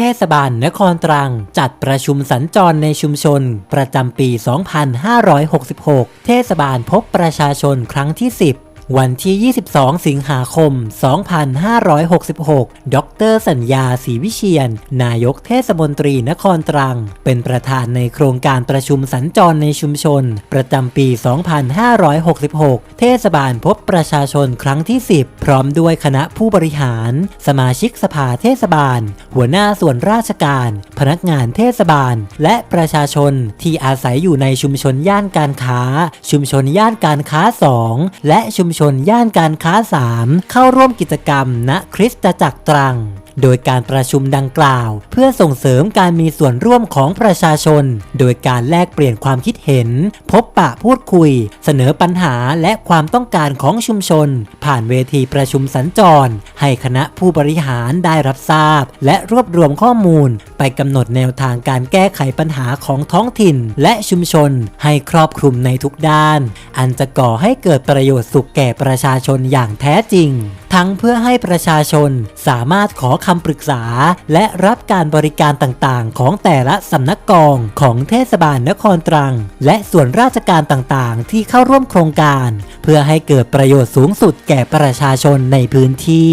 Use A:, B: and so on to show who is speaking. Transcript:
A: เทศบาลนครตรัง จัดประชุมสัญจรในชุมชน ประจำปี 2566 เทศบาลพบประชาชนครั้งที่ 10 วันที่ 22 สิงหาคม 2566 ดร สัญญาศรีวิเชียน นายกเทศมนตรีนครตรัง เป็นประธานในโครงการประชุมสัญจรในชุมชน ประจำปี 2566 เทศบาลพบประชาชนครั้งที่ 10 พร้อมด้วยคณะผู้บริหาร สมาชิกสภาเทศบาล หัวหน้าส่วนราชการ พนักงานเทศบาล และประชาชนที่อาศัยอยู่ในชุมชนย่านการค้า ชุมชนย่านการค้า 2 และชุมชนย่านการค้า 3 เข้าร่วมกิจกรรม ณคริสตจักรตรังโดยการประชุมดังกล่าว เพื่อส่งเสริมการมีส่วนร่วมของประชาชน โดยการแลกเปลี่ยนความคิดเห็น พบปะพูดคุย เสนอปัญหาและความต้องการของชุมชน ผ่านเวทีประชุมสัญจร ให้คณะผู้บริหารได้รับทราบ และรวบรวมข้อมูล ไปกำหนดแนวทางการแก้ไขปัญหาของท้องถิ่นและชุมชน ให้ครอบคลุมในทุกด้าน อันจะก่อให้เกิดประโยชน์สุขแก่ประชาชนอย่างแท้จริง ทั้งเพื่อให้ประชาชนสามารถขอคำปรึกษา และรับการบริการต่างๆ ของแต่ละสำนักกองของเทศบาลนครตรัง และส่วนราชการต่างๆ ที่เข้าร่วมโครงการ เพื่อให้เกิดประโยชน์สูงสุดแก่ประชาชนในพื้นที่